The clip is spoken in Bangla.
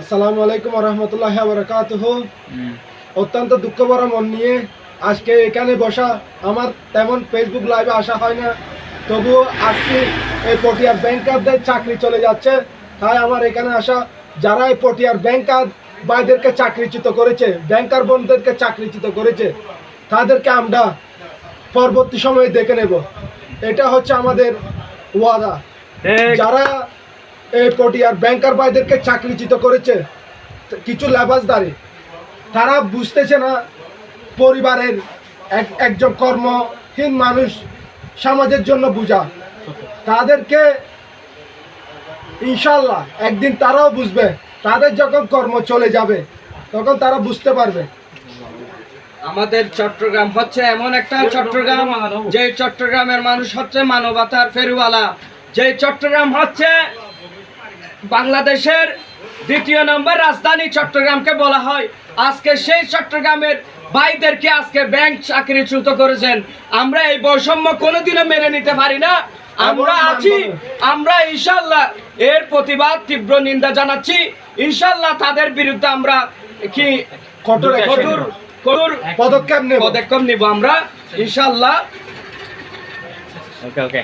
আসসালামু আলাইকুম রহমতুল্লাহ বরকাতুহ। অত্যন্ত দুঃখ ভরা মন নিয়ে আজকে এখানে বসা আমার তেমন ফেসবুক লাইভে আসা হয় না। তবুও আজকে এই পটিয়ার ব্যাংকারদের চাকরি চলে যাচ্ছে। তাই আমার এখানে আসা যারা এই পটিয়ার ব্যাংকার ভাইদেরকে চাকরিচ্যুত করেছে ব্যাংকার বোনদেরকে চাকরিচ্যুত করেছে তাদেরকে আমরা পরবর্তী সময়ে দেখে নেব। এটা হচ্ছে আমাদের ওয়াদা। যারা এই পটিয়ার ব্যাংকার ভাইদেরকে চাকরিচ্যুত করেছে। কিছু লেবাসদারি তারা বুঝতেছে না পরিবারের এক, একজন কর্মহীন মানুষ সমাজের জন্য বুঝা। তাদেরকে ইনশাল্লাহ একদিন তারাও বুঝবে। তাদের যখন কর্ম চলে যাবে, তখন তারা বুঝতে পারবে। আমাদের চট্টগ্রাম হচ্ছে এমন একটা চট্টগ্রাম যে চট্টগ্রামের মানুষ হচ্ছে মানবতার ফেরুওয়ালা যে চট্টগ্রাম হচ্ছে বাংলাদেশের দ্বিতীয় নম্বর রাজধানী চট্টগ্রামকে বলা হয়। আজকে সেই চট্টগ্রামের ভাইদেরকে আজকে ব্যাংক চাকরিচ্যুত করেছেন। আমরা এই বৈষম্য কোনোদিনও মেনে নিতে পারি না। আমরা আছি আমরা ইনশাল্লাহ এর প্রতিবাদ তীব্র নিন্দা জানাচ্ছি। ইনশাল্লাহ তাদের বিরুদ্ধে আমরা কি কঠোর কঠোর কঠোর পদক্ষেপ নেব। পদক্ষেপ নিব আমরা। ইনশাল্লাহ। ওকে ওকে